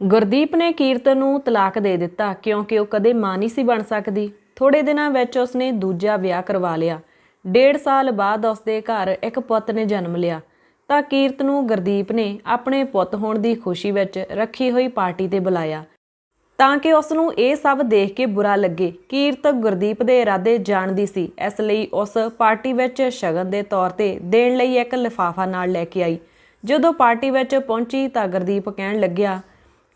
ਗੁਰਦੀਪ ਨੇ ਕੀਰਤਨ ਨੂੰ ਤਲਾਕ ਦੇ ਦਿੱਤਾ, ਕਿਉਂਕਿ ਉਹ ਕਦੇ ਮਾਂ ਨਹੀਂ ਸੀ ਬਣ ਸਕਦੀ। ਥੋੜੇ ਦਿਨਾਂ ਵਿੱਚ ਉਸਨੇ ਦੂਜਾ ਵਿਆਹ ਕਰਵਾ ਲਿਆ। ਡੇਢ ਸਾਲ ਬਾਅਦ ਉਸਦੇ ਘਰ ਇੱਕ ਪੁੱਤ ਨੇ ਜਨਮ ਲਿਆ। ਤਾਂ ਕੀਰਤ ਨੂੰ ਗੁਰਦੀਪ ਨੇ ਆਪਣੇ ਪੁੱਤ ਹੋਣ ਦੀ ਖੁਸ਼ੀ ਵਿੱਚ ਰੱਖੀ ਹੋਈ ਪਾਰਟੀ ਤੇ ਬੁਲਾਇਆ। ਤਾਂ ਕਿ ਉਸ ਨੂੰ ਇਹ ਸਭ ਦੇਖ ਕੇ ਬੁਰਾ ਲੱਗੇ, ਕੀਰਤ ਗੁਰਦੀਪ ਦੇ ਇਰਾਦੇ ਜਾਣਦੀ ਸੀ। ਇਸ ਲਈ ਉਸ ਪਾਰਟੀ ਵਿੱਚ ਸ਼ਗਨ ਦੇ ਤੌਰ ਤੇ ਦੇਣ ਲਈ ਇੱਕ ਲਿਫਾਫਾ ਨਾਲ ਲੈ ਕੇ ਆਈ। ਜਦੋਂ ਪਾਰਟੀ ਵਿੱਚ ਪਹੁੰਚੀ ਤਾਂ ਗੁਰਦੀਪ ਕਹਿਣ ਲੱਗਿਆ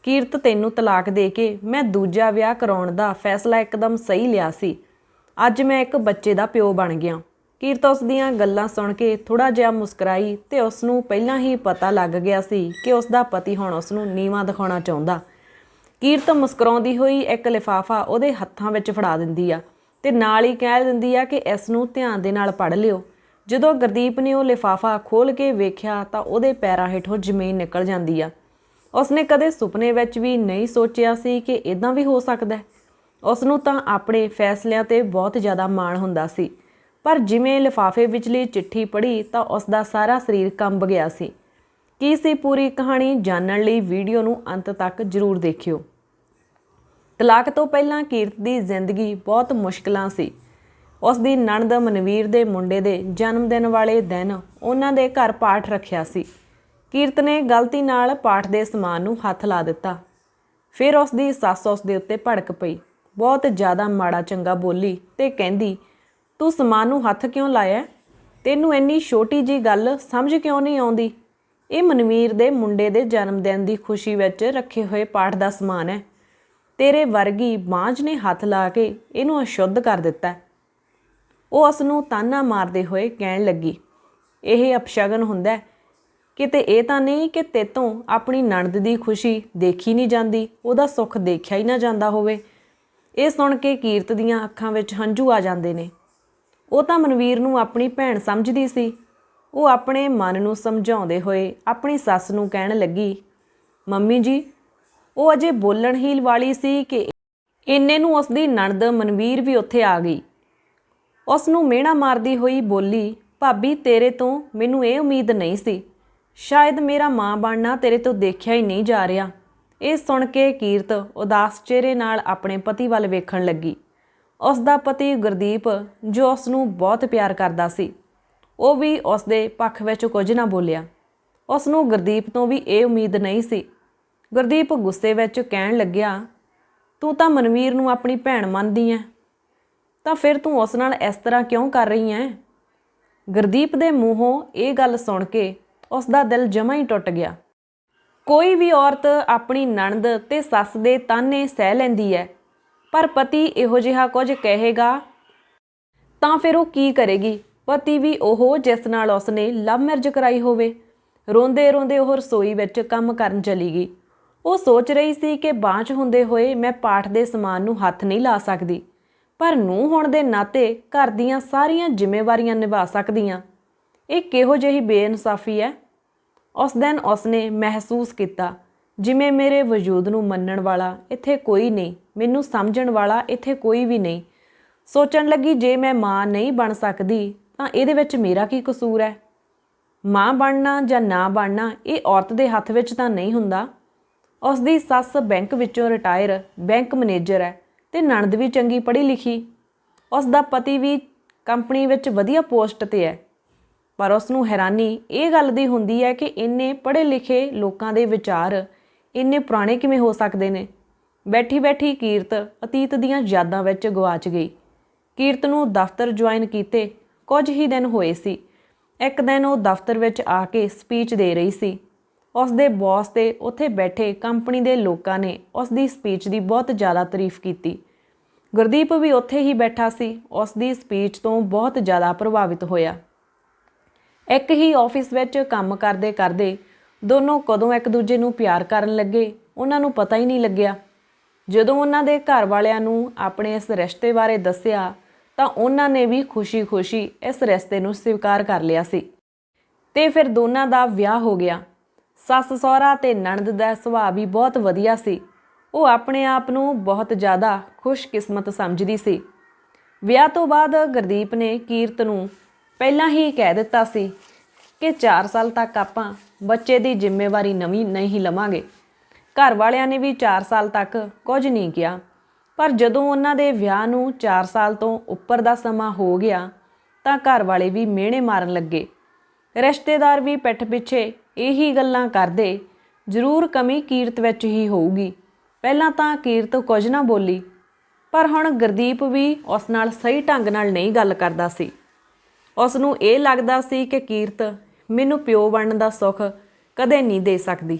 ਕੀਰਤ ਤੈਨੂੰ ਤਲਾਕ ਦੇ ਕੇ ਮੈਂ ਦੂਜਾ ਵਿਆਹ ਕਰਾਉਣ ਦਾ ਫੈਸਲਾ ਇੱਕਦਮ ਸਹੀ ਲਿਆ ਸੀ। ਅੱਜ ਮੈਂ ਇੱਕ ਬੱਚੇ ਦਾ ਪਿਓ ਬਣ ਗਿਆ। ਕੀਰਤ ਉਸ ਦੀਆਂ ਗੱਲਾਂ ਸੁਣ ਕੇ ਥੋੜਾ ਜਿਹਾ ਮੁਸਕਰਾਈ ਤੇ ਉਸ ਨੂੰ ਪਹਿਲਾਂ ਹੀ ਪਤਾ ਲੱਗ ਗਿਆ ਸੀ ਕਿ ਉਸ ਦਾ ਪਤੀ ਹੁਣ ਉਸ ਨੂੰ ਨੀਵਾਂ ਦਿਖਾਉਣਾ ਚਾਹੁੰਦਾ। ਕੀਰਤ ਮੁਸਕਰਾਉਂਦੀ ਹੋਈ ਇੱਕ ਲਿਫਾਫਾ ਉਹਦੇ ਹੱਥਾਂ ਵਿੱਚ ਫੜਾ ਦਿੰਦੀ ਆ ਤੇ ਨਾਲ ਹੀ ਕਹਿ ਦਿੰਦੀ ਆ ਕਿ ਇਸ ਨੂੰ ਧਿਆਨ ਦੇ ਨਾਲ ਪੜ੍ਹ ਲਿਓ। ਜਦੋਂ ਗੁਰਦੀਪ ਨੇ ਉਹ ਲਿਫਾਫਾ ਖੋਲ ਕੇ ਵੇਖਿਆ ਤਾਂ ਉਹਦੇ ਪੈਰਾਂ ਹੇਠੋਂ ਜ਼ਮੀਨ ਨਿਕਲ ਜਾਂਦੀ ਆ। ਉਸਨੇ ਕਦੇ ਸੁਪਨੇ ਵਿੱਚ ਵੀ ਨਹੀਂ ਸੋਚਿਆ ਸੀ ਕਿ ਇਦਾਂ ਵੀ ਹੋ ਸਕਦਾ ਹੈ। ਉਸ ਨੂੰ ਤਾਂ ਆਪਣੇ ਫੈਸਲਿਆਂ ਤੇ ਬਹੁਤ ਜ਼ਿਆਦਾ ਮਾਣ ਹੁੰਦਾ ਸੀ। ਪਰ ਜਿਵੇਂ ਲਿਫਾਫੇ ਵਿਚਲੀ ਚਿੱਠੀ ਪੜ੍ਹੀ ਤਾਂ ਉਸ ਦਾ ਸਾਰਾ ਸਰੀਰ ਕੰਬ ਗਿਆ ਸੀ। ਕੀ ਸੀ ਪੂਰੀ ਕਹਾਣੀ ਜਾਣਨ ਲਈ ਵੀਡੀਓ ਨੂੰ ਅੰਤ ਤੱਕ ਜ਼ਰੂਰ ਦੇਖਿਓ। ਤਲਾਕ ਤੋਂ ਪਹਿਲਾਂ ਕੀਰਤ ਦੀ ਜ਼ਿੰਦਗੀ ਬਹੁਤ ਮੁਸ਼ਕਲਾਂ ਸੀ। ਉਸ ਦੀ ਨਣਦ ਮਨਵੀਰ ਦੇ ਮੁੰਡੇ ਦੇ ਜਨਮ ਦਿਨ ਵਾਲੇ ਦਿਨ ਉਹਨਾਂ ਦੇ ਘਰ ਪਾਠ ਰੱਖਿਆ ਸੀ। ਕੀਰਤ ਨੇ ਗਲਤੀ ਨਾਲ ਪਾਠ ਦੇ ਸਮਾਨ ਨੂੰ ਹੱਥ ਲਾ ਦਿੱਤਾ। ਫਿਰ ਉਸ ਦੀ ਸੱਸ ਉਸ ਦੇ ਉੱਤੇ ਭੜਕ ਪਈ। ਬਹੁਤ ਜ਼ਿਆਦਾ ਮਾੜਾ ਚੰਗਾ ਬੋਲੀ ਤੇ ਕਹਿੰਦੀ, ਤੂੰ ਸਮਾਨ ਨੂੰ ਹੱਥ ਕਿਉਂ ਲਾਇਆ? ਤੈਨੂੰ ਇੰਨੀ ਛੋਟੀ ਜੀ ਗੱਲ ਸਮਝ ਕਿਉਂ ਨਹੀਂ ਆਉਂਦੀ? ਇਹ ਮਨਵੀਰ ਦੇ ਮੁੰਡੇ ਦੇ ਜਨਮ ਦਿਨ ਦੀ ਖੁਸ਼ੀ ਵਿੱਚ ਰੱਖੇ ਹੋਏ ਪਾਠ ਦਾ ਸਮਾਨ ਹੈ। ਤੇਰੇ ਵਰਗੀ ਬਾਂਝ ਨੇ ਹੱਥ ਲਾ ਕੇ ਇਹਨੂੰ ਅਸ਼ੁੱਧ ਕਰ ਦਿੱਤਾ ਉਹ ਉਸ ਨੂੰ ਤਾਨਾ ਮਾਰਦੇ ਹੋਏ ਕਹਿਣ ਲੱਗੀ। ਇਹ ਅਪਸ਼ਗਨ ਹੁੰਦਾ ਹੈ। ਕਿਤੇ ਇਹ ਤਾਂ ਨਹੀਂ ਕਿ ਤੇਤੋਂ ਆਪਣੀ ਨਣਦ ਦੀ ਖੁਸ਼ੀ ਦੇਖੀ ਨਹੀਂ ਜਾਂਦੀ, ਉਹਦਾ ਸੁੱਖ ਦੇਖਿਆ ਹੀ ਨਾ ਜਾਂਦਾ ਹੋਵੇ। ਇਹ ਸੁਣ ਕੇ ਕੀਰਤ ਦੀਆਂ ਅੱਖਾਂ ਵਿੱਚ ਹੰਝੂ ਆ ਜਾਂਦੇ ਨੇ। ਉਹ ਤਾਂ ਮਨਵੀਰ ਨੂੰ ਆਪਣੀ ਭੈਣ ਸਮਝਦੀ ਸੀ। ਉਹ ਆਪਣੇ ਮਨ ਨੂੰ ਸਮਝਾਉਂਦੇ ਹੋਏ ਆਪਣੀ ਸੱਸ ਨੂੰ ਕਹਿਣ ਲੱਗੀ, ਮੰਮੀ ਜੀ, ਉਹ ਅਜੇ ਬੋਲਣ ਹੀ ਵਾਲੀ ਸੀ ਕਿ ਇੰਨੇ ਨੂੰ ਉਸ ਦੀ ਨਣਦ ਮਨਵੀਰ ਵੀ ਉੱਥੇ ਆ ਗਈ। ਉਸ ਨੂੰ ਮਿਹਣਾ ਮਾਰਦੀ ਹੋਈ ਬੋਲੀ, ਭਾਬੀ, ਤੇਰੇ ਤੋਂ ਮੈਨੂੰ ਇਹ ਉਮੀਦ ਨਹੀਂ ਸੀ ਸ਼ਾਇਦ ਮੇਰਾ ਮਾਂ ਬਣਨਾ ਤੇਰੇ ਤੋਂ ਦੇਖਿਆ ਹੀ ਨਹੀਂ ਜਾ ਰਿਹਾ। ਇਹ ਸੁਣ ਕੇ ਕੀਰਤ ਉਦਾਸ ਚਿਹਰੇ ਨਾਲ ਆਪਣੇ ਪਤੀ ਵੱਲ ਵੇਖਣ ਲੱਗੀ। ਉਸ ਦਾ ਪਤੀ ਗੁਰਦੀਪ, ਜੋ ਉਸ ਨੂੰ ਬਹੁਤ ਪਿਆਰ ਕਰਦਾ ਸੀ, ਉਹ ਵੀ ਉਸ ਦੇ ਪੱਖ ਵਿੱਚ ਕੁਝ ਨਾ ਬੋਲਿਆ। ਉਸ ਨੂੰ ਗੁਰਦੀਪ ਤੋਂ ਵੀ ਇਹ ਉਮੀਦ ਨਹੀਂ ਸੀ। ਗੁਰਦੀਪ ਗੁੱਸੇ ਵਿੱਚ ਕਹਿਣ ਲੱਗਿਆ, ਤੂੰ ਤਾਂ ਮਨਵੀਰ ਨੂੰ ਆਪਣੀ ਭੈਣ ਮੰਨਦੀ ਐ। ਤਾਂ ਫਿਰ ਤੂੰ ਉਸ ਨਾਲ ਇਸ ਤਰ੍ਹਾਂ ਕਿਉਂ ਕਰ ਰਹੀ ਐ? ਗੁਰਦੀਪ ਦੇ ਮੂੰਹੋਂ ਇਹ ਗੱਲ ਸੁਣ ਕੇ ਉਸ ਦਾ ਦਿਲ ਜਮਾਂ ਹੀ ਟੁੱਟ ਗਿਆ। ਕੋਈ ਵੀ ਔਰਤ ਆਪਣੀ ਨਣਦ ਤੇ ਸੱਸ ਦੇ ਤਾਨੇ ਸਹਿ ਲੈਂਦੀ ਹੈ ਪਰ ਪਤੀ ਇਹੋ ਜਿਹਾ ਕੁਝ ਕਹੇਗਾ, ਤਾਂ ਫਿਰ ਉਹ ਕੀ ਕਰੇਗੀ? ਪਤੀ ਵੀ ਉਹ ਜਿਸ ਨਾਲ ਉਸਨੇ ਲਵ ਮੈਰਿਜ ਕਰਾਈ ਹੋਵੇ। ਰੋਂਦੇ ਰੋਂਦੇ ਉਹ ਰਸੋਈ ਵਿੱਚ ਕੰਮ ਕਰਨ ਚਲੀ ਗਈ। ਉਹ ਸੋਚ ਰਹੀ ਸੀ ਕਿ ਬਾਂਝ ਹੁੰਦੇ ਹੋਏ ਮੈਂ ਪਾਠ ਦੇ ਸਮਾਨ ਨੂੰ ਹੱਥ ਨਹੀਂ ਲਾ ਸਕਦੀ, ਪਰ ਨੂੰ ਹੋਣ ਦੇ ਨਾਤੇ ਘਰ ਦੀਆਂ ਸਾਰੀਆਂ ਜ਼ਿੰਮੇਵਾਰੀਆਂ ਨਿਭਾ ਸਕਦੀਆਂ। ਇਹ ਕਿਹੋ ਜਿਹੀ ਬੇਇਨਸਾਫੀ ਹੈ? ਉਸ ਦਿਨ ਉਸਨੇ ਮਹਿਸੂਸ ਕੀਤਾ, ਜਿਵੇਂ ਮੇਰੇ ਵਜੂਦ ਨੂੰ ਮੰਨਣ ਵਾਲਾ ਇੱਥੇ ਕੋਈ ਨਹੀਂ, ਮੈਨੂੰ ਸਮਝਣ ਵਾਲਾ ਇੱਥੇ ਕੋਈ ਵੀ ਨਹੀਂ। ਸੋਚਣ ਲੱਗੀ, ਜੇ ਮੈਂ ਮਾਂ ਨਹੀਂ ਬਣ ਸਕਦੀ, ਤਾਂ ਇਹਦੇ ਵਿੱਚ ਮੇਰਾ ਕੀ ਕਸੂਰ ਹੈ? ਮਾਂ ਬਣਨਾ ਜਾਂ ਨਾ ਬਣਨਾ, ਇਹ ਔਰਤ ਦੇ ਹੱਥ ਵਿੱਚ ਤਾਂ ਨਹੀਂ ਹੁੰਦਾ। ਉਸ ਦੀ ਸੱਸ ਬੈਂਕ ਵਿੱਚੋਂ ਰਿਟਾਇਰ ਬੈਂਕ ਮੈਨੇਜਰ ਹੈ ਤੇ ਨਣਦ ਵੀ ਚੰਗੀ ਪੜ੍ਹੀ ਲਿਖੀ। ਉਸ ਦਾ ਪਤੀ ਵੀ ਕੰਪਨੀ ਵਿੱਚ ਵਧੀਆ ਪੋਸਟ ਤੇ ਹੈ। ਪਰ ਉਸ ਨੂੰ ਹੈਰਾਨੀ ਇਹ ਗੱਲ ਦੀ ਹੁੰਦੀ ਹੈ ਕਿ ਇੰਨੇ ਪੜ੍ਹੇ ਲਿਖੇ ਲੋਕਾਂ ਦੇ ਵਿਚਾਰ ਇੰਨੇ ਪੁਰਾਣੇ ਕਿਵੇਂ ਹੋ ਸਕਦੇ ਨੇ? ਬੈਠੀ ਬੈਠੀ ਕੀਰਤ ਅਤੀਤ ਦੀਆਂ ਯਾਦਾਂ ਵਿੱਚ ਗਵਾਚ ਗਈ। ਕੀਰਤ ਨੂੰ ਦਫ਼ਤਰ ਜੁਆਇਨ ਕੀਤੇ ਕੁਝ ਹੀ ਦਿਨ ਹੋਏ ਸੀ। ਇੱਕ ਦਿਨ ਉਹ ਦਫ਼ਤਰ ਵਿੱਚ ਆ ਕੇ ਸਪੀਚ ਦੇ ਰਹੀ ਸੀ। ਉਸ ਦੇ ਬੌਸ ਤੇ ਉੱਥੇ ਬੈਠੇ ਕੰਪਨੀ ਦੇ ਲੋਕਾਂ ਨੇ ਉਸ ਦੀ ਸਪੀਚ ਦੀ ਬਹੁਤ ਜ਼ਿਆਦਾ ਤਾਰੀਫ ਕੀਤੀ। ਗੁਰਦੀਪ ਵੀ ਉੱਥੇ ਹੀ ਬੈਠਾ ਸੀ। ਉਸ ਦੀ ਸਪੀਚ ਤੋਂ ਬਹੁਤ ਜ਼ਿਆਦਾ ਪ੍ਰਭਾਵਿਤ ਹੋਇਆ। ਇੱਕ ਹੀ ਆਫਿਸ ਵਿੱਚ ਕੰਮ ਕਰਦੇ ਕਰਦੇ ਦੋਨੋਂ ਕਦੋਂ ਇੱਕ ਦੂਜੇ ਨੂੰ ਪਿਆਰ ਕਰਨ ਲੱਗੇ, ਉਹਨਾਂ ਨੂੰ ਪਤਾ ਹੀ ਨਹੀਂ ਲੱਗਿਆ। ਜਦੋਂ ਉਹਨਾਂ ਦੇ ਘਰ ਵਾਲਿਆਂ ਨੂੰ ਆਪਣੇ ਇਸ ਰਿਸ਼ਤੇ ਬਾਰੇ ਦੱਸਿਆ, ਤਾਂ ਉਹਨਾਂ ਨੇ ਵੀ ਖੁਸ਼ੀ-ਖੁਸ਼ੀ ਇਸ ਰਿਸ਼ਤੇ ਨੂੰ ਸਵੀਕਾਰ ਕਰ ਲਿਆ ਸੀ। ਤੇ ਫਿਰ ਦੋਨਾਂ ਦਾ ਵਿਆਹ ਹੋ ਗਿਆ। ਸੱਸ ਸਹੁਰਾ ਤੇ ਨਣਦ ਦਾ ਸੁਭਾਅ ਵੀ ਬਹੁਤ ਵਧੀਆ ਸੀ। ਉਹ ਆਪਣੇ ਆਪ ਨੂੰ ਬਹੁਤ ਜ਼ਿਆਦਾ ਖੁਸ਼ਕਿਸਮਤ ਸਮਝਦੀ ਸੀ। ਵਿਆਹ ਤੋਂ ਬਾਅਦ ਗੁਰਦੀਪ ਨੇ ਕੀਰਤ ਨੂੰ ਪਹਿਲਾਂ ਹੀ ਕਹਿ ਦਿੱਤਾ ਸੀ ਕਿ 4 ਸਾਲ ਤੱਕ ਆਪਾਂ ਬੱਚੇ ਦੀ ਜ਼ਿੰਮੇਵਾਰੀ ਨਵੀਂ ਨਹੀਂ ਲਵਾਂਗੇ। ਘਰ ਵਾਲਿਆਂ ਨੇ ਵੀ 4 ਸਾਲ ਤੱਕ ਕੁਝ ਨਹੀਂ ਕਿਹਾ। ਪਰ ਜਦੋਂ ਉਹਨਾਂ ਦੇ ਵਿਆਹ ਨੂੰ 4 ਸਾਲ ਤੋਂ ਉੱਪਰ ਦਾ ਸਮਾਂ ਹੋ ਗਿਆ, ਤਾਂ ਘਰ ਵਾਲੇ ਵੀ ਮਿਹਣੇ ਮਾਰਨ ਲੱਗੇ। ਰਿਸ਼ਤੇਦਾਰ ਵੀ ਪਿੱਠ ਪਿੱਛੇ ਇਹੀ ਗੱਲਾਂ ਕਰਦੇ, ਜ਼ਰੂਰ ਕਮੀ ਕੀਰਤ ਵਿੱਚ ਹੀ ਹੋਊਗੀ। ਪਹਿਲਾਂ ਤਾਂ ਕੀਰਤ ਕੁਝ ਨਾ ਬੋਲੀ, ਪਰ ਹੁਣ ਗੁਰਦੀਪ ਵੀ ਉਸ ਨਾਲ ਸਹੀ ਢੰਗ ਨਾਲ ਨਹੀਂ ਗੱਲ ਕਰਦਾ ਸੀ। ਉਸ ਨੂੰ ਇਹ ਲੱਗਦਾ ਸੀ ਕਿ ਕੀਰਤ ਮੈਨੂੰ ਪਿਓ ਬਣਨ ਦਾ ਸੁੱਖ ਕਦੇ ਨਹੀਂ ਦੇ ਸਕਦੀ।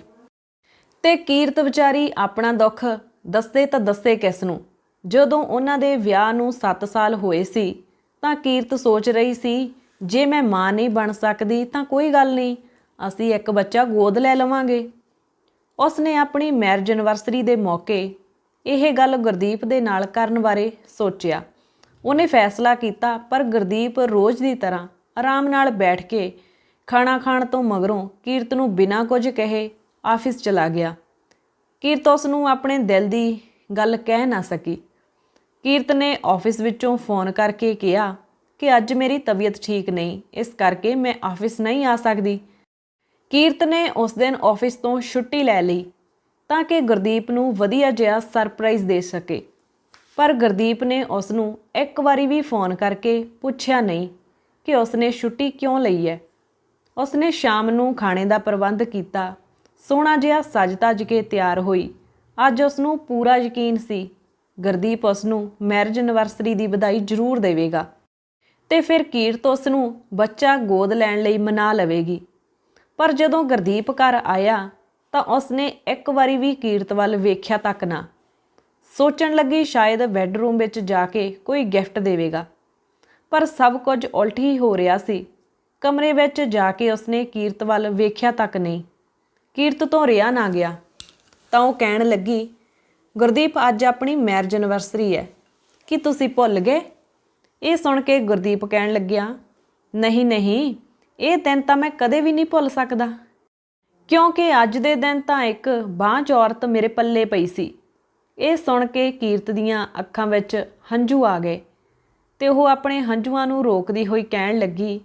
ਤੇ ਕੀਰਤ ਵਿਚਾਰੀ ਆਪਣਾ ਦੁੱਖ ਦੱਸੇ ਤਾਂ ਦੱਸੇ ਕਿਸ ਨੂੰ। ਜਦੋਂ ਉਹਨਾਂ ਦੇ ਵਿਆਹ ਨੂੰ 7 ਸਾਲ ਹੋਏ ਸੀ, ਤਾਂ ਕੀਰਤ ਸੋਚ ਰਹੀ ਸੀ, ਜੇ ਮੈਂ ਮਾਂ ਨਹੀਂ ਬਣ ਸਕਦੀ ਤਾਂ ਕੋਈ ਗੱਲ ਨਹੀਂ, ਅਸੀਂ ਇੱਕ ਬੱਚਾ ਗੋਦ ਲੈ ਲਵਾਂਗੇ। ਉਸ ਨੇ ਆਪਣੀ ਮੈਰਿਜ ਐਨਵਰਸਰੀ ਦੇ ਮੌਕੇ ਇਹ ਗੱਲ ਗੁਰਦੀਪ ਦੇ ਨਾਲ ਕਰਨ ਬਾਰੇ ਸੋਚਿਆ। ਉਹਨੇ ਫੈਸਲਾ ਕੀਤਾ ਪਰ ਗੁਰਦੀਪ ਰੋਜ਼ ਦੀ ਤਰ੍ਹਾਂ ਆਰਾਮ ਨਾਲ ਬੈਠ ਕੇ ਖਾਣਾ ਖਾਣ ਤੋਂ ਮਗਰੋਂ ਕੀਰਤ ਨੂੰ ਬਿਨਾਂ ਕੁਝ ਕਹੇ ਆਫਿਸ ਚਲਾ ਗਿਆ। ਕੀਰਤ ਉਸ ਨੂੰ ਆਪਣੇ ਦਿਲ ਦੀ ਗੱਲ ਕਹਿ ਨਾ ਸਕੀ। ਕੀਰਤ ਨੇ ਆਫਿਸ ਵਿੱਚੋਂ ਫੋਨ ਕਰਕੇ ਕਿਹਾ ਕਿ ਅੱਜ ਮੇਰੀ ਤਬੀਅਤ ਠੀਕ ਨਹੀਂ, ਇਸ ਕਰਕੇ ਮੈਂ ਆਫਿਸ ਨਹੀਂ ਆ ਸਕਦੀ। ਕੀਰਤ ਨੇ ਉਸ ਦਿਨ ਆਫਿਸ ਤੋਂ ਛੁੱਟੀ ਲੈ ਲਈ ਤਾਂ ਕਿ ਗੁਰਦੀਪ ਨੂੰ ਵਧੀਆ ਜਿਹਾ ਸਰਪ੍ਰਾਈਜ਼ ਦੇ ਸਕੇ। ਪਰ ਗੁਰਦੀਪ ਨੇ ਉਸ ਨੂੰ ਇੱਕ ਵਾਰੀ ਵੀ ਫੋਨ ਕਰਕੇ ਪੁੱਛਿਆ ਨਹੀਂ ਕਿ ਉਸ ਨੇ ਛੁੱਟੀ ਕਿਉਂ ਲਈ ਹੈ। ਉਸ ਨੇ ਸ਼ਾਮ ਨੂੰ ਖਾਣੇ ਦਾ ਪ੍ਰਬੰਧ ਕੀਤਾ। ਸੋਹਣਾ ਜਿਹਾ ਸਜ ਧੱਜ ਕੇ ਤਿਆਰ ਹੋਈ। ਅੱਜ ਉਸ ਨੂੰ ਪੂਰਾ ਯਕੀਨ ਸੀ, ਗੁਰਦੀਪ ਉਸ ਨੂੰ ਮੈਰਿਜ ਐਨਵਰਸਰੀ ਦੀ ਵਧਾਈ ਜ਼ਰੂਰ ਦੇਵੇਗਾ ਤੇ ਫਿਰ ਕੀਰਤ ਉਸ ਨੂੰ ਬੱਚਾ ਗੋਦ ਲੈਣ ਲਈ ਮਨਾ ਲਵੇਗੀ। ਪਰ ਜਦੋਂ ਗੁਰਦੀਪ ਘਰ ਆਇਆ ਤਾਂ ਉਸ ਨੇ ਇੱਕ ਵਾਰੀ ਵੀ ਕੀਰਤ ਵੱਲ ਵੇਖਿਆ ਤੱਕ ਨਾ। ਸੋਚਣ ਲੱਗੀ ਸ਼ਾਇਦ ਬੈੱਡਰੂਮ ਵਿੱਚ ਜਾ ਕੇ ਕੋਈ ਗਿਫਟ ਦੇਵੇਗਾ। ਪਰ ਸਭ ਕੁਝ ਉਲਟ ਹੀ ਹੋ ਰਿਹਾ ਸੀ। ਕਮਰੇ ਵਿੱਚ ਜਾ ਕੇ ਉਸਨੇ ਕੀਰਤ ਵੱਲ ਵੇਖਿਆ ਤੱਕ ਨਹੀਂ। ਕੀਰਤ ਤੋਂ ਰਿਆ ਨਾ ਗਿਆ। ਤਾਂ ਉਹ ਕਹਿਣ ਲੱਗੀ, ਗੁਰਦੀਪ, ਅੱਜ ਆਪਣੀ ਮੈਰਿਜ ਐਨਵਰਸਰੀ ਹੈ। ਕੀ ਤੁਸੀਂ ਭੁੱਲ ਗਏ? ਇਹ ਸੁਣ ਕੇ ਗੁਰਦੀਪ ਕਹਿਣ ਲੱਗਿਆ, ਨਹੀਂ ਨਹੀਂ, ਇਹ ਦਿਨ ਤਾਂ ਮੈਂ ਕਦੇ ਵੀ ਨਹੀਂ ਭੁੱਲ ਸਕਦਾ। ਕਿਉਂਕਿ ਅੱਜ ਦੇ ਦਿਨ ਤਾਂ ਇੱਕ ਬਾਂਝ ਔਰਤ ਮੇਰੇ ਪੱਲੇ ਪਈ ਸੀ। ਇਹ ਸੁਣ ਕੇ ਕੀਰਤ ਦੀਆਂ ਅੱਖਾਂ ਵਿੱਚ ਹੰਝੂ ਆ ਗਏ ਤੇ ਉਹ ਆਪਣੇ ਹੰਝੂਆਂ ਨੂੰ ਰੋਕਦੀ ਹੋਈ ਕਹਿਣ ਲੱਗੀ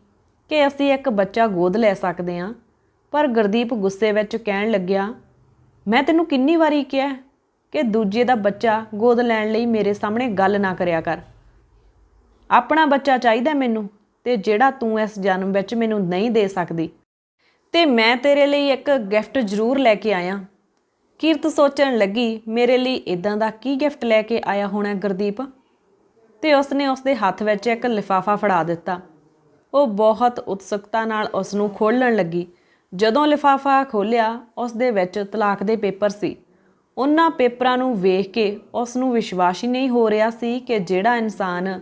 ਕਿ ਅਸੀਂ ਇੱਕ ਬੱਚਾ ਗੋਦ ਲੈ ਸਕਦੇ ਹਾਂ। ਪਰ ਗੁਰਦੀਪ ਗੁੱਸੇ ਵਿੱਚ ਕਹਿਣ ਲੱਗਿਆ, ਮੈਂ ਤੈਨੂੰ ਕਿੰਨੀ ਵਾਰੀ ਕਿਹਾ ਕਿ ਦੂਜੇ ਦਾ ਬੱਚਾ ਗੋਦ ਲੈਣ ਲਈ ਮੇਰੇ ਸਾਹਮਣੇ ਗੱਲ ਨਾ ਕਰਿਆ ਕਰ। ਆਪਣਾ ਬੱਚਾ ਚਾਹੀਦਾ ਮੈਨੂੰ ਤੇ ਜਿਹੜਾ ਤੂੰ ਇਸ ਜਨਮ ਵਿੱਚ ਮੈਨੂੰ ਨਹੀਂ ਦੇ ਸਕਦੀ। ਤੇ ਮੈਂ ਤੇਰੇ ਲਈ ਇੱਕ ਗਿਫਟ ਜ਼ਰੂਰ ਲੈ ਕੇ ਆਇਆ। ਕੀਰਤ ਸੋਚਣ ਲੱਗੀ, ਮੇਰੇ ਲਈ ਇਦਾਂ ਦਾ ਕੀ ਗਿਫਟ ਲੈ ਕੇ ਆਇਆ ਹੋਣਾ ਗੁਰਦੀਪ? ਤੇ ਉਸਨੇ ਉਸਦੇ ਹੱਥ ਵਿੱਚ ਇੱਕ ਲਿਫਾਫਾ ਫੜਾ ਦਿੱਤਾ। ਉਹ ਬਹੁਤ ਉਤਸੁਕਤਾ ਨਾਲ ਉਸ ਨੂੰ ਖੋਲਣ ਲੱਗੀ। ਜਦੋਂ ਲਿਫਾਫਾ ਖੋਲ੍ਹਿਆ ਉਸ ਦੇ ਵਿੱਚ ਤਲਾਕ ਦੇ ਪੇਪਰ ਸੀ। ਉਹਨਾਂ ਪੇਪਰਾਂ ਨੂੰ ਵੇਖ ਕੇ ਉਸ ਨੂੰ ਵਿਸ਼ਵਾਸ ਹੀ ਨਹੀਂ ਹੋ ਰਿਹਾ ਸੀ ਕਿ ਜਿਹੜਾ ਇਨਸਾਨ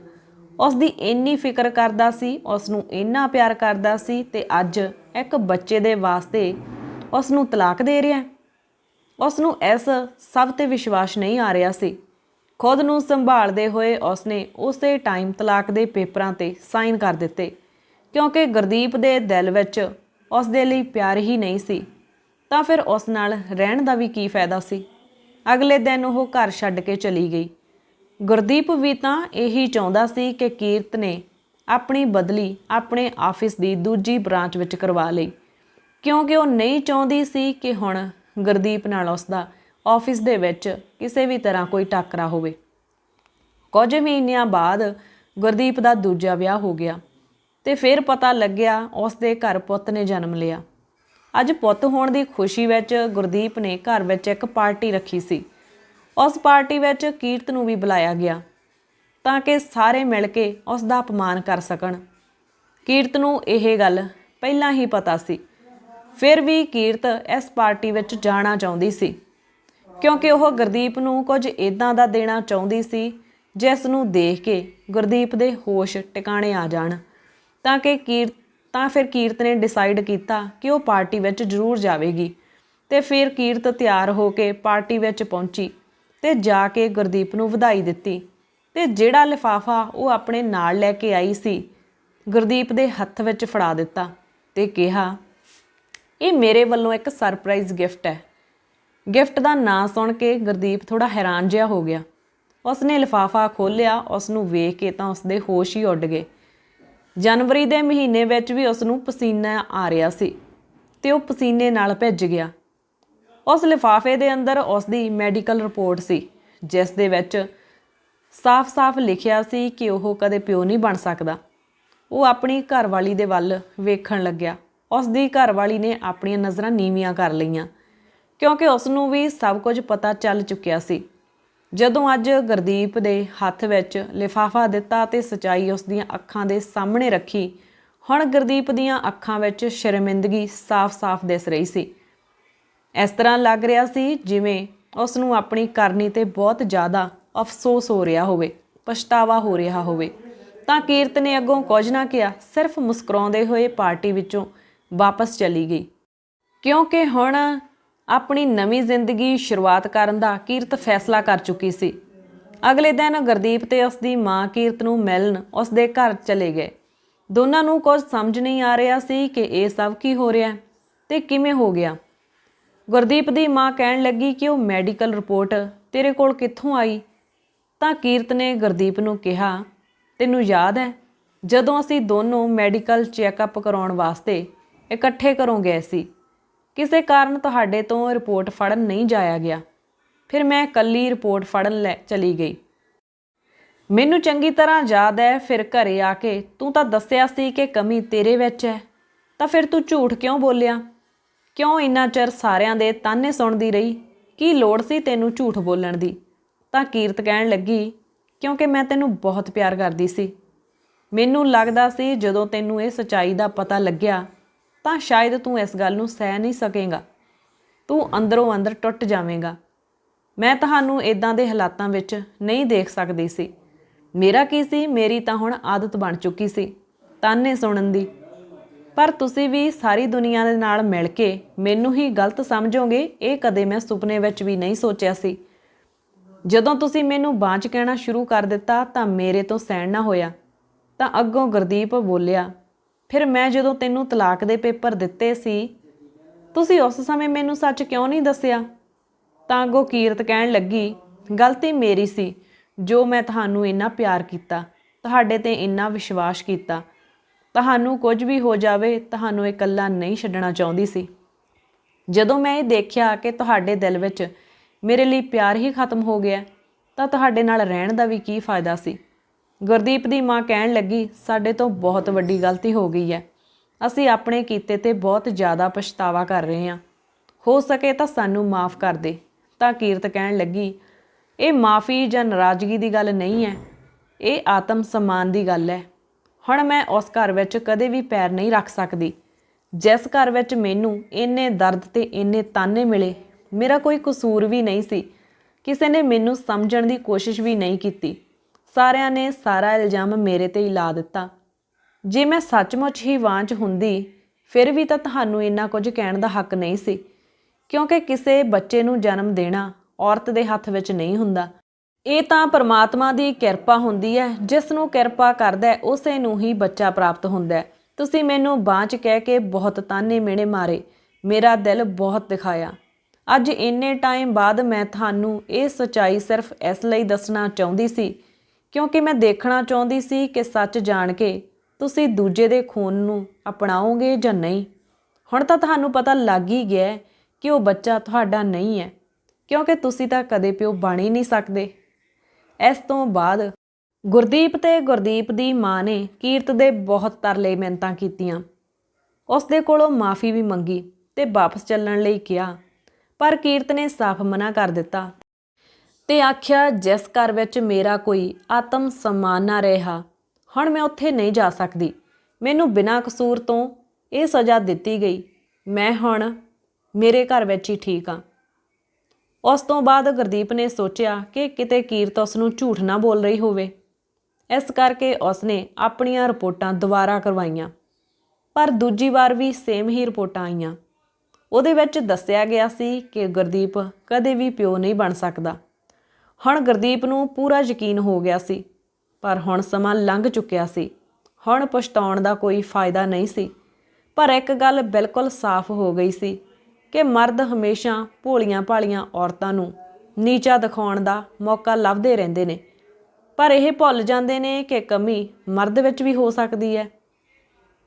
ਉਸ ਦੀ ਇੰਨੀ ਫਿਕਰ ਕਰਦਾ ਸੀ ਉਸ ਨੂੰ ਇੰਨਾ ਪਿਆਰ ਕਰਦਾ ਸੀ ਤੇ ਅੱਜ ਇੱਕ ਬੱਚੇ ਦੇ ਵਾਸਤੇ ਉਸ ਨੂੰ ਤਲਾਕ ਦੇ ਰਿਹਾ ਹੈ। ਉਸ ਨੂੰ ਇਸ ਸਭ ਤੇ ਵਿਸ਼ਵਾਸ ਨਹੀਂ ਆ ਰਿਹਾ ਸੀ। ਖੁਦ ਨੂੰ ਸੰਭਾਲਦੇ ਹੋਏ ਉਸਨੇ ਉਸੇ ਟਾਈਮ ਤਲਾਕ ਦੇ ਪੇਪਰਾਂ ਤੇ ਸਾਈਨ ਕਰ ਦਿੱਤੇ, ਕਿਉਂਕਿ ਗੁਰਦੀਪ ਦੇ ਦਿਲ ਵਿੱਚ ਉਸ ਦੇ ਲਈ ਪਿਆਰ ਹੀ ਨਹੀਂ ਸੀ। ਤਾਂ ਫਿਰ ਉਸ ਨਾਲ ਰਹਿਣ ਦਾ ਵੀ ਕੀ ਫਾਇਦਾ ਸੀ? ਅਗਲੇ ਦਿਨ ਉਹ ਘਰ ਛੱਡ ਕੇ ਚਲੀ ਗਈ। ਗੁਰਦੀਪ ਵੀ ਤਾਂ ਇਹੀ ਚਾਹੁੰਦਾ ਸੀ ਕਿ ਕੀਰਤ ਨੇ ਆਪਣੀ ਬਦਲੀ ਆਪਣੇ ਆਫਿਸ ਦੀ ਦੂਜੀ ਬ੍ਰਾਂਚ ਵਿੱਚ ਕਰਵਾ ਲਈ, ਕਿਉਂਕਿ ਉਹ ਨਹੀਂ ਚਾਹੁੰਦੀ ਸੀ ਕਿ ਹੁਣ ਗੁਰਦੀਪ ਨਾਲ ਉਸ ਦਾ ਆਫਿਸ ਦੇ ਵਿੱਚ ਕਿਸੇ ਵੀ ਤਰ੍ਹਾਂ ਕੋਈ ਟੱਕਰਾ ਹੋਵੇ। ਕੁਝ ਮਹੀਨਿਆਂ ਬਾਅਦ ਗੁਰਦੀਪ ਦਾ ਦੂਜਾ ਵਿਆਹ ਹੋ ਗਿਆ ਤੇ ਫਿਰ ਪਤਾ ਲੱਗਿਆ ਉਸ ਦੇ ਘਰ ਪੁੱਤ ਨੇ ਜਨਮ ਲਿਆ। ਅੱਜ ਪੁੱਤ ਹੋਣ ਦੀ ਖੁਸ਼ੀ ਵਿੱਚ ਗੁਰਦੀਪ ਨੇ ਘਰ ਵਿੱਚ ਇੱਕ ਪਾਰਟੀ ਰੱਖੀ ਸੀ। ਉਸ ਪਾਰਟੀ ਵਿੱਚ ਕੀਰਤ ਨੂੰ ਵੀ ਬੁਲਾਇਆ ਗਿਆ ਤਾਂ ਕਿ ਸਾਰੇ ਮਿਲ ਕੇ ਉਸ ਦਾ ਅਪਮਾਨ ਕਰ ਸਕਣ। ਕੀਰਤ ਨੂੰ ਇਹ ਗੱਲ ਪਹਿਲਾਂ ਹੀ ਪਤਾ ਸੀ ਫਿਰ ਵੀ ਕੀਰਤ ਇਸ ਪਾਰਟੀ ਵਿੱਚ ਜਾਣਾ ਚਾਹੁੰਦੀ ਸੀ। ਕਿਉਂਕਿ ਉਹ ਗੁਰਦੀਪ ਨੂੰ ਕੁਝ ਇਦਾਂ ਦਾ ਦੇਣਾ ਚਾਹੁੰਦੀ ਸੀ, ਜਿਸ ਨੂੰ ਦੇਖ ਕੇ ਗੁਰਦੀਪ ਦੇ ਹੋਸ਼ ਟਿਕਾਣੇ ਆ ਜਾਣ। ਤਾਂ ਕਿ ਕੀਰਤ ਤਾਂ ਫਿਰ ਕੀਰਤ ਨੇ ਡਿਸਾਈਡ ਕੀਤਾ ਕਿ ਉਹ ਪਾਰਟੀ ਵਿੱਚ ਜ਼ਰੂਰ ਜਾਵੇਗੀ ਤੇ ਫਿਰ ਕੀਰਤ ਤਿਆਰ ਹੋ ਕੇ ਪਾਰਟੀ ਵਿੱਚ ਪਹੁੰਚੀ ਤੇ ਜਾ ਕੇ ਗੁਰਦੀਪ ਨੂੰ ਵਧਾਈ ਦਿੱਤੀ ਤੇ ਜਿਹੜਾ ਲਿਫਾਫਾ ਉਹ ਆਪਣੇ ਨਾਲ ਲੈ ਕੇ ਆਈ ਸੀ, ਗੁਰਦੀਪ ਦੇ ਹੱਥ ਵਿੱਚ ਫੜਾ ਦਿੱਤਾ ਤੇ ਕਿਹਾ ਇਹ ਮੇਰੇ ਵੱਲੋਂ ਇੱਕ ਸਰਪ੍ਰਾਈਜ਼ ਗਿਫਟ ਹੈ। ਗਿਫਟ ਦਾ ਨਾਂ ਸੁਣ ਕੇ ਗੁਰਦੀਪ ਥੋੜਾ ਹੈਰਾਨ ਜਿਹਾ ਹੋ ਗਿਆ। ਉਸਨੇ ਲਿਫਾਫਾ ਖੋਲ੍ਹਿਆ ਉਸ ਨੂੰ ਵੇਖ ਕੇ ਤਾਂ ਉਸਦੇ ਹੋਸ਼ ਹੀ ਉੱਡ ਗਏ। ਜਨਵਰੀ ਦੇ ਮਹੀਨੇ ਵਿੱਚ ਵੀ ਉਸ ਨੂੰ ਪਸੀਨਾ ਆ ਰਿਹਾ ਸੀ ਤੇ ਉਹ ਪਸੀਨੇ ਨਾਲ ਭਿੱਜ ਗਿਆ। ਉਸ ਲਿਫਾਫੇ ਦੇ ਅੰਦਰ ਉਸ ਦੀ ਮੈਡੀਕਲ ਰਿਪੋਰਟ ਸੀ, ਜਿਸ ਦੇ ਵਿੱਚ ਸਾਫ਼-ਸਾਫ਼ ਲਿਖਿਆ ਸੀ ਕਿ ਉਹ ਕਦੇ ਪਿਓ ਨਹੀਂ ਬਣ ਸਕਦਾ। ਉਹ ਆਪਣੀ ਘਰਵਾਲੀ ਦੇ ਵੱਲ ਵੇਖਣ ਲੱਗਿਆ। ਉਸ ਦੀ ਘਰਵਾਲੀ ਨੇ ਆਪਣੀਆਂ ਨਜ਼ਰਾਂ ਨੀਵੀਆਂ ਕਰ ਲਈਆਂ, ਕਿਉਂਕਿ ਉਸ ਨੂੰ ਵੀ ਸਭ ਕੁਝ ਪਤਾ ਚੱਲ ਚੁੱਕਿਆ ਸੀ। ਜਦੋਂ ਅੱਜ ਗੁਰਦੀਪ ਦੇ ਹੱਥ ਵਿੱਚ ਲਿਫਾਫਾ ਦਿੱਤਾ ਤੇ ਸਚਾਈ ਉਸ ਦੀਆਂ ਅੱਖਾਂ ਦੇ ਸਾਹਮਣੇ ਰੱਖੀ, ਹੁਣ ਗੁਰਦੀਪ ਦੀਆਂ ਅੱਖਾਂ ਵਿੱਚ ਸ਼ਰਮਿੰਦਗੀ ਸਾਫ਼-ਸਾਫ਼ ਦਿਸ ਰਹੀ ਸੀ। ਇਸ ਤਰ੍ਹਾਂ ਲੱਗ ਰਿਹਾ ਸੀ ਜਿਵੇਂ ਉਸ ਨੂੰ ਆਪਣੀ ਕਰਨੀ ਤੇ ਬਹੁਤ ਜ਼ਿਆਦਾ ਅਫਸੋਸ ਹੋ ਰਿਹਾ ਹੋਵੇ, ਪਛਤਾਵਾ ਹੋ ਰਿਹਾ ਹੋਵੇ। ਤਾਂ ਕੀਰਤ ਨੇ ਅੱਗੋਂ ਕੁਝ ਨਾ ਕਿਹਾ, ਸਿਰਫ ਮੁਸਕਰਾਉਂਦੇ ਹੋਏ ਪਾਰਟੀ ਵਿੱਚੋਂ ਵਾਪਸ ਚਲੀ ਗਈ। ਕਿਉਂਕਿ ਹੁਣ ਆਪਣੀ ਨਵੀਂ ਜ਼ਿੰਦਗੀ ਸ਼ੁਰੂਆਤ ਕਰਨ ਦਾ ਕੀਰਤ ਫੈਸਲਾ ਕਰ ਚੁੱਕੀ ਸੀ। ਅਗਲੇ ਦਿਨ ਗੁਰਦੀਪ ਤੇ ਉਸ ਦੀ ਮਾਂ ਕੀਰਤ ਨੂੰ ਮਿਲਣ ਉਸ ਦੇ ਘਰ ਚਲੇ ਗਏ। ਦੋਨਾਂ ਨੂੰ ਕੁਝ ਸਮਝ ਨਹੀਂ ਆ ਰਿਹਾ ਸੀ ਕਿ ਇਹ ਸਭ ਕੀ ਹੋ ਰਿਹਾ ਹੈ ਤੇ ਕਿਵੇਂ ਹੋ ਗਿਆ। ਗੁਰਦੀਪ ਦੀ ਮਾਂ ਕਹਿਣ ਲੱਗੀ ਕਿ ਉਹ ਮੈਡੀਕਲ ਰਿਪੋਰਟ ਤੇਰੇ ਕੋਲ ਕਿੱਥੋਂ ਆਈ? ਤਾਂ ਕੀਰਤ ਨੇ ਗੁਰਦੀਪ ਨੂੰ ਕਿਹਾ, ਤੈਨੂੰ ਯਾਦ ਹੈ? ਜਦੋਂ ਅਸੀਂ ਦੋਨੋਂ ਮੈਡੀਕਲ ਚੈੱਕਅਪ ਕਰਾਉਣ ਵਾਸਤੇ ਇਕੱਠੇ ਘਰੋਂ ਗਏ ਸੀ। ਕਿਸੇ ਕਾਰਨ ਤੁਹਾਡੇ ਤੋਂ ਰਿਪੋਰਟ ਫੜਨ ਨਹੀਂ ਜਾਇਆ ਗਿਆ। ਫਿਰ ਮੈਂ ਇਕੱਲੀ ਰਿਪੋਰਟ ਫੜਨ ਲੈ ਚਲੀ ਗਈ। ਮੈਨੂੰ ਚੰਗੀ ਤਰ੍ਹਾਂ ਯਾਦ ਹੈ ਫਿਰ ਘਰੇ ਆ ਕੇ ਤੂੰ ਤਾਂ ਦੱਸਿਆ ਸੀ ਕਿ ਕਮੀ ਤੇਰੇ ਵਿੱਚ ਹੈ ਤਾਂ ਫਿਰ ਤੂੰ ਝੂਠ ਕਿਉਂ ਬੋਲਿਆ? ਕਿਉਂ ਇੰਨਾ ਚਿਰ ਸਾਰਿਆਂ ਦੇ ਤਾਨੇ ਸੁਣਦੀ ਰਹੀ? ਕੀ ਲੋੜ ਸੀ ਤੈਨੂੰ ਝੂਠ ਬੋਲਣ ਦੀ? ਤਾਂ ਕੀਰਤ ਕਹਿਣ ਲੱਗੀ, ਕਿਉਂਕਿ ਮੈਂ ਤੈਨੂੰ ਬਹੁਤ ਪਿਆਰ ਕਰਦੀ ਸੀ। ਮੈਨੂੰ ਲੱਗਦਾ ਸੀ ਜਦੋਂ ਤੈਨੂੰ ਇਹ ਸਚਾਈ ਦਾ ਪਤਾ ਲੱਗਿਆ ਤਾਂ ਸ਼ਾਇਦ ਤੂੰ ਇਸ ਗੱਲ ਨੂੰ ਸਹਿ ਨਹੀਂ ਸਕੇਗਾ। ਤੂੰ ਅੰਦਰੋਂ ਅੰਦਰ ਟੁੱਟ ਜਾਵੇਂਗਾ। ਮੈਂ ਤੁਹਾਨੂੰ ਇਦਾਂ ਦੇ ਹਾਲਾਤਾਂ ਵਿੱਚ ਨਹੀਂ ਦੇਖ ਸਕਦੀ ਸੀ। ਮੇਰਾ ਕੀ ਸੀ? ਮੇਰੀ ਤਾਂ ਹੁਣ ਆਦਤ ਬਣ ਚੁੱਕੀ ਸੀ, ਤਾਨੇ ਸੁਣਨ ਦੀ। ਪਰ ਤੁਸੀਂ ਵੀ ਸਾਰੀ ਦੁਨੀਆ ਦੇ ਨਾਲ ਮਿਲ ਕੇ ਮੈਨੂੰ ਹੀ ਗਲਤ ਸਮਝੋਗੇ, ਇਹ ਕਦੇ ਮੈਂ ਸੁਪਨੇ ਵਿੱਚ ਵੀ ਨਹੀਂ ਸੋਚਿਆ ਸੀ। ਜਦੋਂ ਤੁਸੀਂ ਮੈਨੂੰ ਬਾਂਝ ਕਹਿਣਾ ਸ਼ੁਰੂ ਕਰ ਦਿੱਤਾ ਤਾਂ ਮੇਰੇ ਤੋਂ ਸਹਿਣ ਨਾ ਹੋਇਆ, ਤਾਂ ਅੱਗੋਂ ਗੁਰਦੀਪ ਬੋਲਿਆ ਫਿਰ ਮੈਂ ਜਦੋਂ ਤੈਨੂੰ ਤਲਾਕ ਦੇ ਪੇਪਰ ਦਿੱਤੇ ਸੀ, ਤੁਸੀਂ ਉਸ ਸਮੇਂ ਮੈਨੂੰ ਸੱਚ ਕਿਉਂ ਨਹੀਂ ਦੱਸਿਆ? ਤਾਂ ਅੱਗੋਂ ਕੀਰਤ ਕਹਿਣ ਲੱਗੀ, ਗਲਤੀ ਮੇਰੀ ਸੀ, ਜੋ ਮੈਂ ਤੁਹਾਨੂੰ ਇੰਨਾ ਪਿਆਰ ਕੀਤਾ, ਤੁਹਾਡੇ ਤੇ ਇੰਨਾ ਵਿਸ਼ਵਾਸ ਕੀਤਾ। ਤੁਹਾਨੂੰ ਕੁਝ ਵੀ ਹੋ ਜਾਵੇ, ਤੁਹਾਨੂੰ ਇਕੱਲਾ ਨਹੀਂ ਛੱਡਣਾ ਚਾਹੁੰਦੀ ਸੀ। ਜਦੋਂ ਮੈਂ ਇਹ ਦੇਖਿਆ ਕਿ ਤੁਹਾਡੇ ਦਿਲ ਵਿੱਚ ਮੇਰੇ ਲਈ ਪਿਆਰ ਹੀ ਖਤਮ ਹੋ ਗਿਆ, ਤਾਂ ਤੁਹਾਡੇ ਨਾਲ ਰਹਿਣ ਦਾ ਵੀ ਕੀ ਫਾਇਦਾ ਸੀ? ਗੁਰਦੀਪ ਦੀ ਮਾਂ ਕਹਿਣ ਲੱਗੀ, ਸਾਡੇ ਤੋਂ ਬਹੁਤ ਵੱਡੀ ਗਲਤੀ ਹੋ ਗਈ ਹੈ। ਅਸੀਂ ਆਪਣੇ ਕੀਤੇ ਤੇ ਬਹੁਤ ਜ਼ਿਆਦਾ ਪਛਤਾਵਾ ਕਰ ਰਹੇ ਹਾਂ। ਹੋ ਸਕੇ ਤਾਂ ਸਾਨੂੰ ਮਾਫ ਕਰ ਦੇ। ਤਾਂ ਕੀਰਤ ਕਹਿਣ ਲੱਗੀ, ਇਹ ਮਾਫੀ ਜਾਂ ਨਾਰਾਜ਼ਗੀ ਦੀ ਗੱਲ ਨਹੀਂ ਹੈ। ਇਹ ਆਤਮ ਸਨਮਾਨ ਦੀ ਗੱਲ ਹੈ। ਹੁਣ ਮੈਂ ਉਸ ਘਰ ਵਿੱਚ ਕਦੇ ਵੀ ਪੈਰ ਨਹੀਂ ਰੱਖ ਸਕਦੀ। ਜਿਸ ਘਰ ਵਿੱਚ ਮੈਨੂੰ ਇੰਨੇ ਦਰਦ ਤੇ ਇੰਨੇ ਤਾਨੇ ਮਿਲੇ, ਮੇਰਾ ਕੋਈ ਕਸੂਰ ਵੀ ਨਹੀਂ ਸੀ। ਕਿਸੇ ਨੇ ਮੈਨੂੰ ਸਮਝਣ ਦੀ ਕੋਸ਼ਿਸ਼ ਵੀ ਨਹੀਂ ਕੀਤੀ। ਸਾਰਿਆਂ ਨੇ ਸਾਰਾ ਇਲਜ਼ਾਮ ਮੇਰੇ ਤੇ ਹੀ ਲਾ ਦਿੱਤਾ। ਜੇ ਮੈਂ ਸੱਚਮੁੱਚ ਹੀ ਵਾਂਝ ਹੁੰਦੀ, ਫਿਰ ਵੀ ਤਾਂ ਤੁਹਾਨੂੰ ਇੰਨਾ ਕੁਝ ਕਹਿਣ ਦਾ ਹੱਕ ਨਹੀਂ ਸੀ, ਕਿਉਂਕਿ ਕਿਸੇ ਬੱਚੇ ਨੂੰ ਜਨਮ ਦੇਣਾ ਔਰਤ ਦੇ ਹੱਥ ਵਿੱਚ ਨਹੀਂ ਹੁੰਦਾ। ਇਹ ਤਾਂ ਪਰਮਾਤਮਾ ਦੀ ਕਿਰਪਾ ਹੁੰਦੀ ਹੈ, ਜਿਸ ਨੂੰ ਕਿਰਪਾ ਕਰਦਾ ਉਸੇ ਨੂੰ ਹੀ ਬੱਚਾ ਪ੍ਰਾਪਤ ਹੁੰਦਾ ਤੁਸੀਂ ਮੈਨੂੰ ਬਾਂਚ ਕਹਿ ਕੇ ਬਹੁਤ ਤਾਨੇ ਮਿਹਣੇ ਮਾਰੇ, ਮੇਰਾ ਦਿਲ ਬਹੁਤ ਦਿਖਾਇਆ। ਅੱਜ ਇੰਨੇ ਟਾਈਮ ਬਾਅਦ ਮੈਂ ਤੁਹਾਨੂੰ ਇਹ ਸਚਾਈ ਸਿਰਫ ਇਸ ਲਈ ਦੱਸਣਾ ਚਾਹੁੰਦੀ ਸੀ ਕਿਉਂਕਿ ਮੈਂ ਦੇਖਣਾ ਚਾਹੁੰਦੀ ਸੀ ਕਿ ਸੱਚ ਜਾਣ ਕੇ ਤੁਸੀਂ ਦੂਜੇ ਦੇ ਖੂਨ ਨੂੰ ਅਪਣਾਓਗੇ ਜਾਂ ਨਹੀਂ। ਹੁਣ ਤਾਂ ਤੁਹਾਨੂੰ ਪਤਾ ਲੱਗ ਹੀ ਗਿਆ ਕਿ ਉਹ ਬੱਚਾ ਤੁਹਾਡਾ ਨਹੀਂ ਹੈ, ਕਿਉਂਕਿ ਤੁਸੀਂ ਤਾਂ ਕਦੇ ਪਿਓ ਬਣ ਹੀ ਨਹੀਂ ਸਕਦੇ। ਇਸ ਤੋਂ ਬਾਅਦ ਗੁਰਦੀਪ ਤੇ ਗੁਰਦੀਪ ਦੀ ਮਾਂ ਨੇ ਕੀਰਤ ਦੇ ਬਹੁਤ ਤਰਲੇ ਮਿਹਨਤਾਂ ਕੀਤੀਆਂ। ਉਸ ਦੇ ਕੋਲੋਂ ਮਾਫੀ ਵੀ ਮੰਗੀ ਤੇ ਵਾਪਸ ਚੱਲਣ ਲਈ ਕਿਹਾ, ਪਰ ਕੀਰਤ ਨੇ ਸਾਫ਼ ਮਨਾ ਕਰ ਦਿੱਤਾ। ਤੇ ਆਖਿਆ, ਜਿਸ ਘਰ ਵਿੱਚ ਮੇਰਾ ਕੋਈ ਆਤਮ ਸਨਮਾਨ ਨਾ ਰਿਹਾ, ਹੁਣ ਮੈਂ ਉੱਥੇ ਨਹੀਂ ਜਾ ਸਕਦੀ। ਮੈਨੂੰ ਬਿਨਾਂ ਕਸੂਰ ਤੋਂ ਇਹ ਸਜ਼ਾ ਦਿੱਤੀ ਗਈ। ਮੈਂ ਹੁਣ ਮੇਰੇ ਘਰ ਵਿੱਚ ਹੀ ਠੀਕ ਹਾਂ। ਉਸ ਤੋਂ ਬਾਅਦ ਗੁਰਦੀਪ ਨੇ ਸੋਚਿਆ ਕਿ ਕਿਤੇ ਕੀਰਤ ਉਸ ਨੂੰ ਝੂਠ ਨਾ ਬੋਲ ਰਹੀ ਹੋਵੇ। ਇਸ ਕਰਕੇ ਉਸ ਨੇ ਆਪਣੀਆਂ ਰਿਪੋਰਟਾਂ ਦੁਬਾਰਾ ਕਰਵਾਈਆਂ। ਪਰ ਦੂਜੀ ਵਾਰ ਵੀ ਸੇਮ ਹੀ ਰਿਪੋਰਟਾਂ ਆਈਆਂ। ਉਹਦੇ ਵਿੱਚ ਦੱਸਿਆ ਗਿਆ ਸੀ ਕਿ ਗੁਰਦੀਪ ਕਦੇ ਵੀ ਪਿਓ ਨਹੀਂ ਬਣ ਸਕਦਾ। ਹੁਣ ਗੁਰਦੀਪ ਨੂੰ ਪੂਰਾ ਯਕੀਨ ਹੋ ਗਿਆ ਸੀ, ਪਰ ਹੁਣ ਸਮਾਂ ਲੰਘ ਚੁੱਕਿਆ ਸੀ। ਹੁਣ ਪਛਤਾਉਣ ਦਾ ਕੋਈ ਫਾਇਦਾ ਨਹੀਂ ਸੀ, ਪਰ ਇੱਕ ਗੱਲ ਬਿਲਕੁਲ ਸਾਫ਼ ਹੋ ਗਈ ਸੀ ਕਿ ਮਰਦ ਹਮੇਸ਼ਾ ਭੋਲੀਆਂ ਭਾਲੀਆਂ ਔਰਤਾਂ ਨੂੰ ਨੀਚਾ ਦਿਖਾਉਣ ਦਾ ਮੌਕਾ ਲੱਭਦੇ ਰਹਿੰਦੇ ਨੇ। ਪਰ ਇਹ ਭੁੱਲ ਜਾਂਦੇ ਨੇ ਕਿ ਕਮੀ ਮਰਦ ਵਿੱਚ ਵੀ ਹੋ ਸਕਦੀ ਹੈ।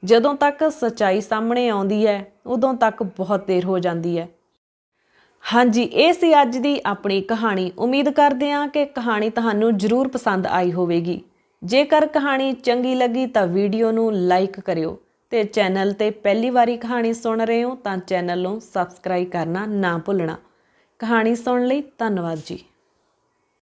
ਜਦੋਂ ਤੱਕ ਸਚਾਈ ਸਾਹਮਣੇ ਆਉਂਦੀ ਹੈ, ਉਦੋਂ ਤੱਕ ਬਹੁਤ ਦੇਰ ਹੋ ਜਾਂਦੀ ਹੈ। ਹਾਂਜੀ, ਇਹ ਸੀ ਅੱਜ ਦੀ ਆਪਣੀ ਕਹਾਣੀ। ਉਮੀਦ ਕਰਦੇ ਹਾਂ ਕਿ ਕਹਾਣੀ ਤੁਹਾਨੂੰ ਜ਼ਰੂਰ ਪਸੰਦ ਆਈ ਹੋਵੇਗੀ। ਜੇਕਰ ਕਹਾਣੀ ਚੰਗੀ ਲੱਗੀ ਤਾਂ ਵੀਡੀਓ ਨੂੰ ਲਾਈਕ ਕਰਿਓ ਤੇ ਚੈਨਲ ਤੇ ਪਹਿਲੀ ਵਾਰੀ ਕਹਾਣੀ ਸੁਣ ਰਹੇ ਹੋ ਤਾਂ ਚੈਨਲ ਨੂੰ ਸਬਸਕ੍ਰਾਈਬ ਕਰਨਾ ਨਾ ਭੁੱਲਣਾ। ਕਹਾਣੀ ਸੁਣਨ ਲਈ ਧੰਨਵਾਦ ਜੀ।